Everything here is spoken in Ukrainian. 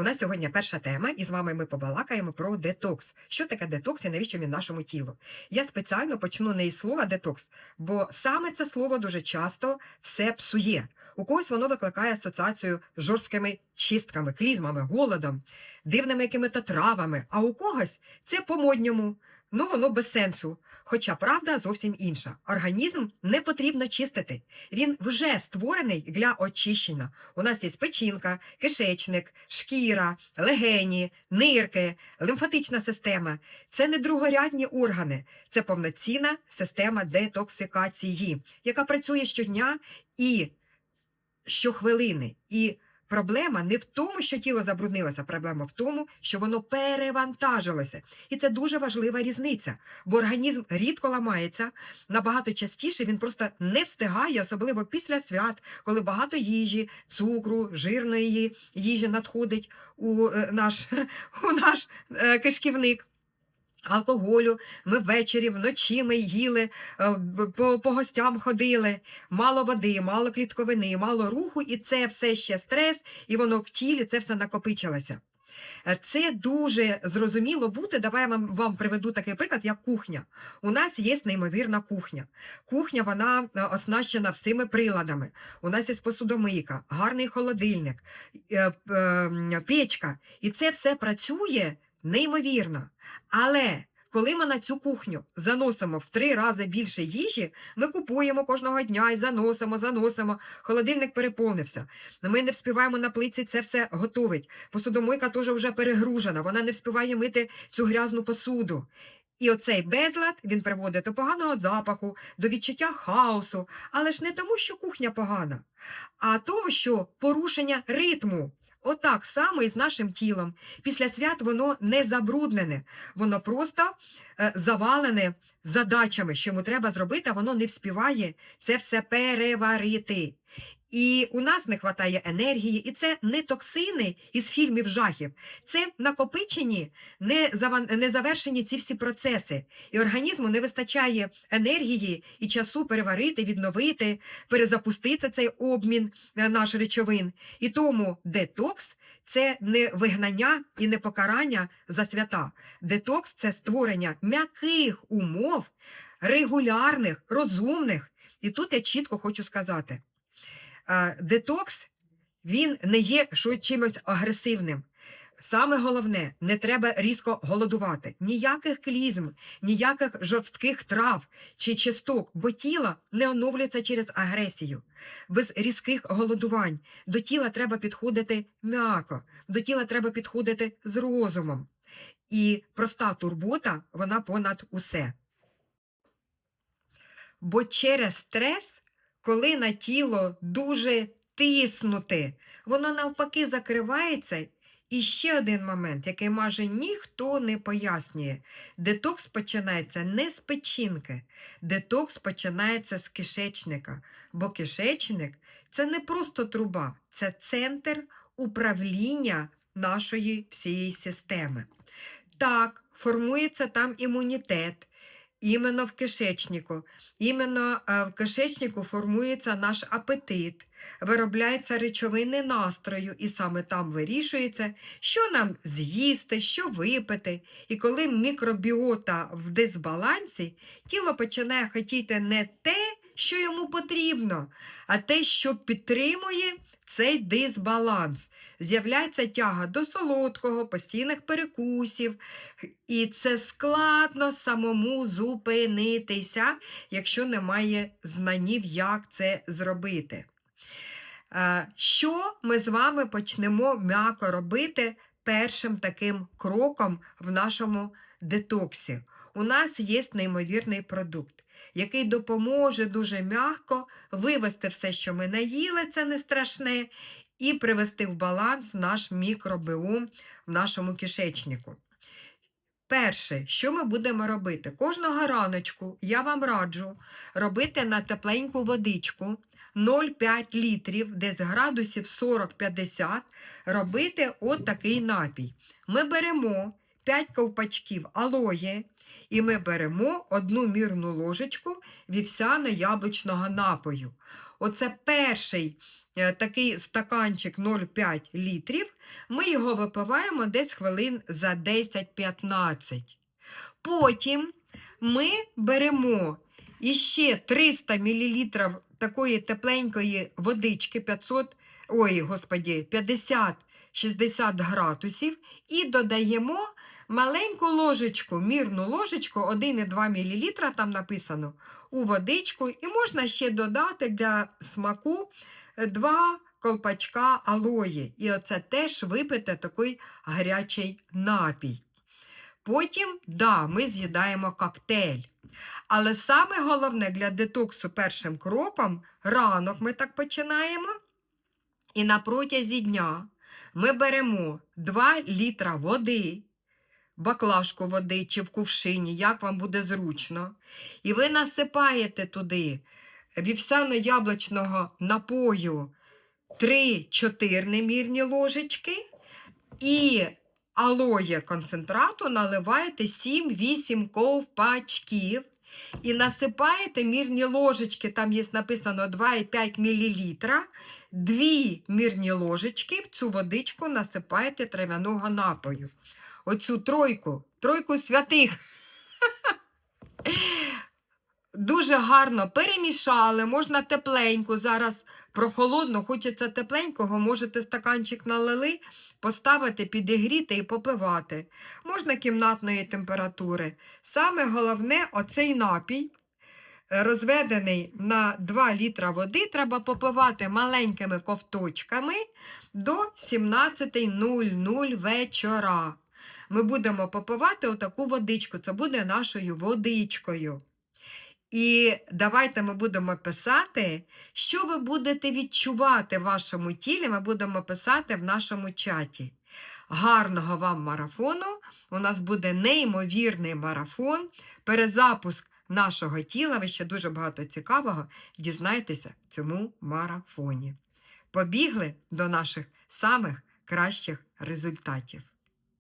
У нас сьогодні перша тема, і з вами ми побалакаємо про детокс. Що таке детокс і навіщо він нашому тілу? Я спеціально почну не із слова детокс, бо саме це слово дуже часто все псує. У когось воно викликає асоціацію з жорсткими чистками, клізмами, голодом, дивними якими-то травами, а у когось це по-модньому. Ну, воно без сенсу. Хоча правда зовсім інша. Організм не потрібно чистити. Він вже створений для очищення. У нас є печінка, кишечник, шкіра, легені, нирки, лимфатична система. Це не другорядні органи, це повноцінна система детоксикації, яка працює щодня і щохвилини. І проблема не в тому, що тіло забруднилося, проблема в тому, що воно перевантажилося. І це дуже важлива різниця, бо організм рідко ламається, набагато частіше він просто не встигає, особливо після свят, коли багато їжі, цукру, жирної їжі надходить у е, наш, у наш е, кишківник. Алкоголю ми ввечері, вночі ми їли, е, по, по гостям ходили, мало води, мало клітковини, мало руху, і це все ще стрес, і воно в тілі це все накопичилося. Е, Це дуже зрозуміло бути. Давай я вам, вам приведу такий приклад, як кухня. У нас є неймовірна кухня. Кухня вона е, оснащена всіми приладами. У нас є посудомийка, гарний холодильник, е, п- е, печка. І це все працює неймовірно. Але коли ми на цю кухню заносимо в три рази більше їжі, ми купуємо кожного дня і заносимо, заносимо. Холодильник переповнився. Ми не вспіваємо на плиці це все готовить. Посудомойка теж вже перегружена, вона не вспіває мити цю грязну посуду. І оцей безлад він приводить до поганого запаху, до відчуття хаосу, але ж не тому, що кухня погана, а тому, що порушення ритму. Отак само і з нашим тілом. Після свят воно не забруднене, воно просто е, завалене задачами, що йому треба зробити, а воно не вспіває це все переварити. І у нас не вистачає енергії, і це не токсини із фільмів жахів, це накопичені, не, не завершені ці всі процеси. І організму не вистачає енергії і часу переварити, відновити, перезапустити цей обмін е, наш речовин. І тому детокс це не вигнання і не покарання за свята. Детокс це створення м'яких умов, регулярних, розумних. І тут я чітко хочу сказати: детокс він не є чимось агресивним. Саме головне, не треба різко голодувати. Ніяких клізм, ніяких жорстких трав чи чисток, бо тіло не оновлюється через агресію, без різких голодувань. До тіла треба підходити м'яко, до тіла треба підходити з розумом. І проста турбота, вона понад усе. Бо через стрес, коли на тіло дуже тиснути, воно навпаки закривається. І ще один момент, який майже ніхто не пояснює. Детокс починається не з печінки, детокс починається з кишечника, бо кишечник це не просто труба, це центр управління нашої всієї системи. Так, формується там імунітет. Іменно в кишечнику. Іменно е, в кишечнику формується наш апетит, виробляються речовини настрою, і саме там вирішується, що нам з'їсти, що випити. І коли мікробіота в дисбалансі, тіло починає хотіти не те, що йому потрібно, а те, що підтримує цей дисбаланс. З'являється тяга до солодкого, постійних перекусів, і це складно самому зупинитися, якщо немає знанів, як це зробити. Е, Що ми з вами почнемо м'яко робити першим таким кроком в нашому детоксі? У нас є неймовірний продукт, який допоможе дуже м'яко вивести все, що ми наїли, це не страшне, і привести в баланс наш мікробіом в нашому кишечнику. Перше, що ми будемо робити? Кожного раночку я вам раджу робити на тепленьку водичку 0,5 літрів, десь градусів 40-50, робити от такий напій. Ми беремо 5 ковпачків алоє, і ми беремо одну мірну ложечку вівсяно-яблучного напою. оце перший е, такий стаканчик 0,5 літрів, ми його випиваємо десь хвилин за 10-15. Потім ми беремо іще 300 мл такої тепленької водички 500, ой, господі, 50-60 градусів і додаємо маленьку ложечку, мірну ложечку, 1,2 мл, там написано, у водичку, і можна ще додати для смаку 2 колпачка алої. І оце теж випити такий гарячий напій. Потім, да, ми з'їдаємо коктейль. Але саме головне для детоксу першим кроком ранок ми так починаємо. І на протязі дня ми беремо 2 літра води, баклажку води чи в кувшині, як вам буде зручно. І ви насипаєте туди вівсяно-яблучного напою 3-4 немірні ложечки і алоє концентрату наливаєте 7-8 ковпачків і насипаєте мірні ложечки, там є написано 2,5 мл. Дві мірні ложечки в цю водичку насипаєте трав'яного напою. Оцю тройку, тройку святих. Дуже гарно перемішали, можна тепленьку. Зараз прохолодно, хочеться тепленького, можете стаканчик налили, поставити, підігріти і попивати. Можна кімнатної температури. Саме головне, оцей напій, розведений на 2 літра води, треба попивати маленькими ковточками до 17.00 вечора. Ми будемо попивати отаку водичку. Це буде нашою водичкою. І давайте ми будемо писати, що ви будете відчувати в вашому тілі. Ми будемо писати в нашому чаті. Гарного вам марафону! У нас буде неймовірний марафон, перезапуск нашого тіла. Ви ще дуже багато цікавого дізнаєтеся в цьому марафоні. Побігли до наших самих кращих результатів.